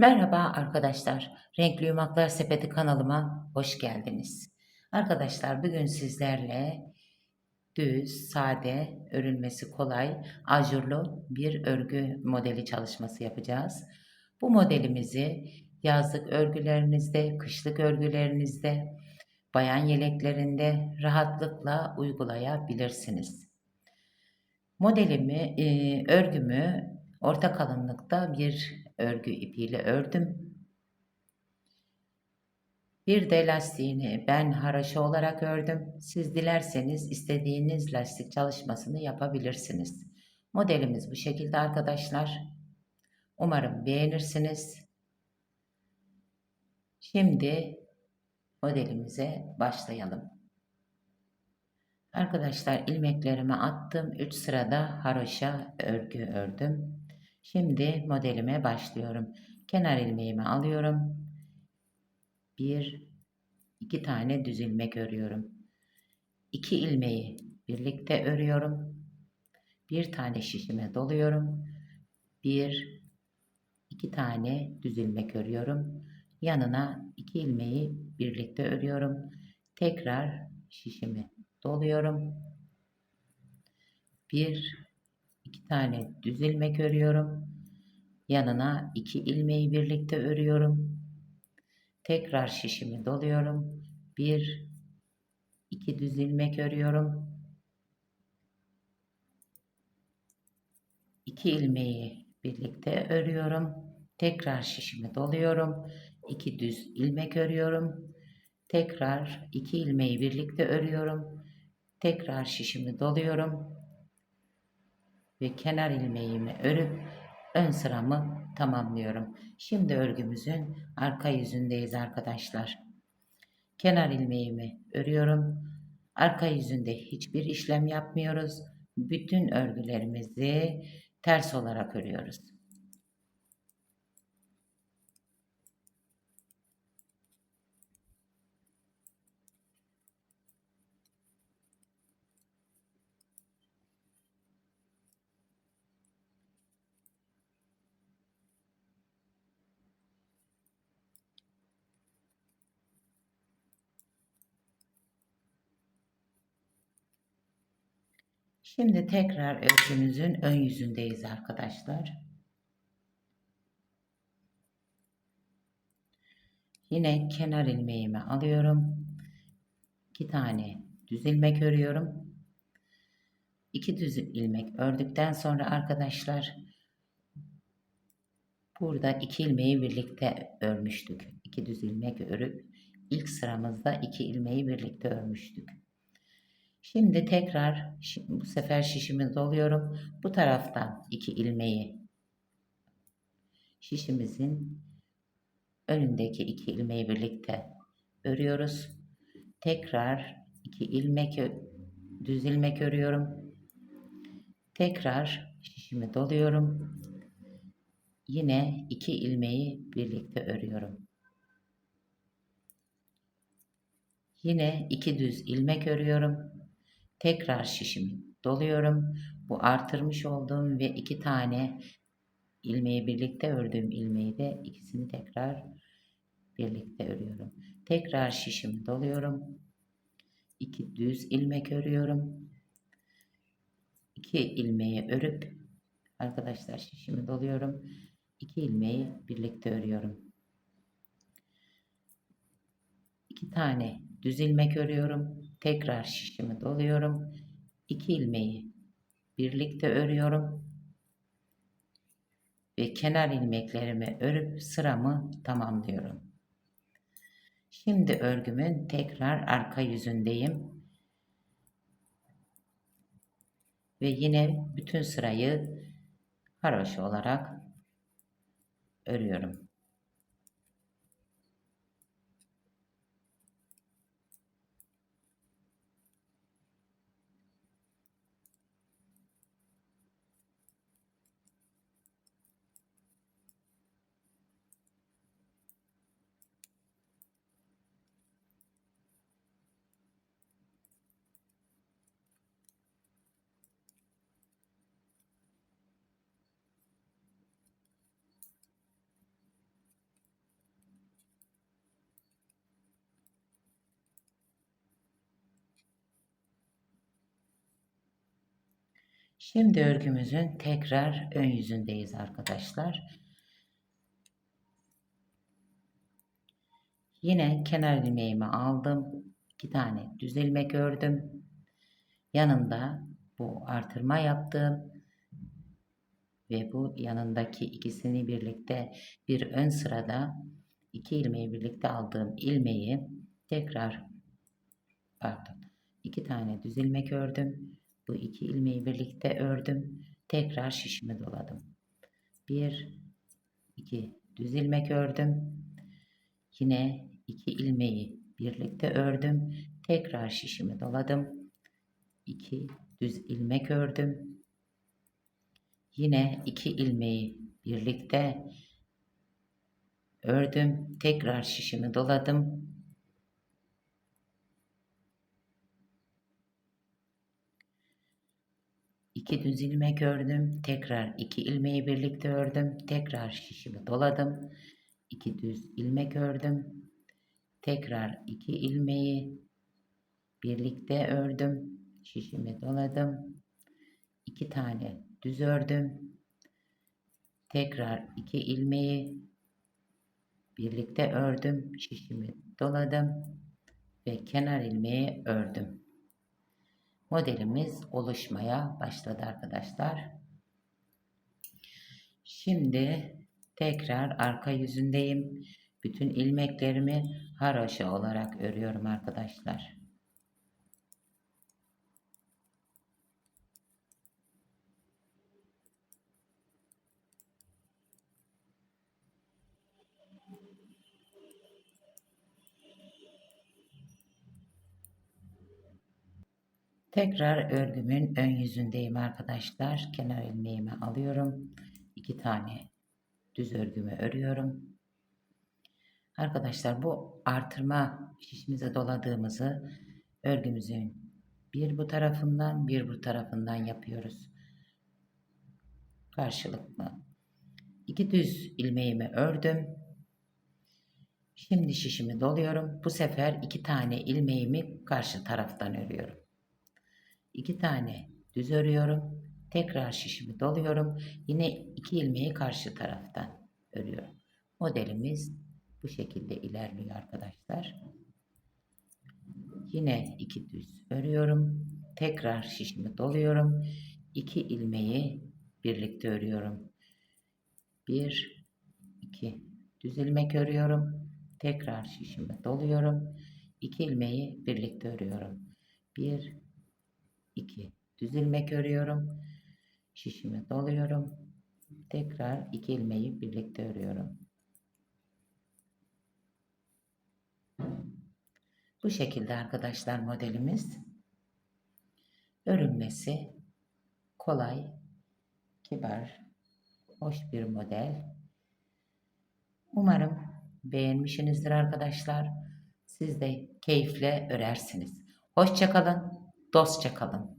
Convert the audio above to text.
Merhaba arkadaşlar. Renkli Yumaklar Sepeti kanalıma hoş geldiniz. Arkadaşlar bugün sizlerle düz, sade, örülmesi kolay, ajurlu bir örgü modeli çalışması yapacağız. Bu modelimizi yazlık örgülerinizde, kışlık örgülerinizde, bayan yeleklerinde rahatlıkla uygulayabilirsiniz. Modelimi, e, örgümü orta kalınlıkta bir örgü ipiyle ördüm. Bir de lastiğini ben haraşo olarak ördüm. Siz dilerseniz istediğiniz lastik çalışmasını yapabilirsiniz. Modelimiz bu şekilde arkadaşlar. Umarım beğenirsiniz. Şimdi modelimize başlayalım. Arkadaşlar ilmeklerimi attım. 3 sırada haroşa örgü ördüm. Şimdi modelime başlıyorum. Kenar ilmeğimi alıyorum. Bir, iki tane düz ilmek örüyorum. İki ilmeği birlikte örüyorum. Bir tane şişime doluyorum. Bir, iki tane düz ilmek örüyorum. Yanına iki ilmeği birlikte örüyorum. Tekrar şişimi doluyorum. Bir, iki tane düz ilmek örüyorum. Yanına iki ilmeği birlikte örüyorum. Tekrar şişimi doluyorum. Bir, iki düz ilmek örüyorum. İki ilmeği birlikte örüyorum. Tekrar şişimi doluyorum. İki düz ilmek örüyorum. Tekrar iki ilmeği birlikte örüyorum. Tekrar şişimi doluyorum ve kenar ilmeğimi örüp ön sıramı tamamlıyorum. Şimdi örgümüzün arka yüzündeyiz arkadaşlar. Kenar ilmeğimi örüyorum. Arka yüzünde hiçbir işlem yapmıyoruz. Bütün örgülerimizi ters olarak örüyoruz. Şimdi tekrar örgümüzün ön yüzündeyiz arkadaşlar. Yine kenar ilmeğimi alıyorum. İki tane düz ilmek örüyorum. İki düz ilmek ördükten sonra arkadaşlar burada iki ilmeği birlikte örmüştük. İki düz ilmek örüp ilk sıramızda iki ilmeği birlikte örmüştük. Şimdi tekrar bu sefer şişimi doluyorum. Bu taraftan iki ilmeği şişimizin önündeki iki ilmeği birlikte örüyoruz. Tekrar iki ilmek düz ilmek örüyorum. Tekrar şişimi doluyorum. Yine iki ilmeği birlikte örüyorum. Yine iki düz ilmek örüyorum. Tekrar şişimi doluyorum. Bu artırmış olduğum ve iki tane ilmeği birlikte ördüğüm ilmeği de ikisini tekrar birlikte örüyorum. Tekrar şişimi doluyorum. İki düz ilmek örüyorum. İki ilmeği örüp arkadaşlar şişimi doluyorum. İki ilmeği birlikte örüyorum. İki tane düz ilmek örüyorum. Tekrar şişimi doluyorum. İki ilmeği birlikte örüyorum. Ve kenar ilmeklerimi örüp sıramı tamamlıyorum. Şimdi örgümün tekrar arka yüzündeyim. Ve yine bütün sırayı haroşa olarak örüyorum. Şimdi örgümüzün tekrar ön yüzündeyiz arkadaşlar. Yine kenar ilmeğimi aldım. iki tane düz ilmek ördüm. Yanında bu artırma yaptım. Ve bu yanındaki ikisini birlikte bir ön sırada iki ilmeği birlikte aldığım ilmeği tekrar pardon iki tane düz ilmek ördüm. Bu iki ilmeği birlikte ördüm. Tekrar şişimi doladım. Bir, iki düz ilmek ördüm. Yine iki ilmeği birlikte ördüm. Tekrar şişimi doladım. 2 düz ilmek ördüm. Yine iki ilmeği birlikte ördüm. Tekrar şişimi doladım. İki düz ilmek ördüm. Tekrar iki ilmeği birlikte ördüm. Tekrar şişimi doladım. İki düz ilmek ördüm. Tekrar iki ilmeği birlikte ördüm. Şişimi doladım. iki tane düz ördüm. Tekrar iki ilmeği birlikte ördüm. Şişimi doladım ve kenar ilmeği ördüm. Modelimiz oluşmaya başladı arkadaşlar. Şimdi tekrar arka yüzündeyim. Bütün ilmeklerimi haroşa olarak örüyorum arkadaşlar. Tekrar örgümün ön yüzündeyim arkadaşlar. Kenar ilmeğimi alıyorum. iki tane düz örgümü örüyorum. Arkadaşlar bu artırma şişimize doladığımızı örgümüzün bir bu tarafından bir bu tarafından yapıyoruz. Karşılıklı. İki düz ilmeğimi ördüm. Şimdi şişimi doluyorum. Bu sefer iki tane ilmeğimi karşı taraftan örüyorum. İki tane düz örüyorum. Tekrar şişimi doluyorum. Yine iki ilmeği karşı taraftan örüyorum. Modelimiz bu şekilde ilerliyor arkadaşlar. Yine iki düz örüyorum. Tekrar şişimi doluyorum. İki ilmeği birlikte örüyorum. Bir, iki düz ilmek örüyorum. Tekrar şişimi doluyorum. İki ilmeği birlikte örüyorum. Bir, iki düz ilmek örüyorum. Şişimi doluyorum. Tekrar iki ilmeği birlikte örüyorum. Bu şekilde arkadaşlar modelimiz. Örülmesi kolay, kibar, hoş bir model. Umarım beğenmişsinizdir arkadaşlar. Siz de keyifle örersiniz. Hoşçakalın, dostça kalın.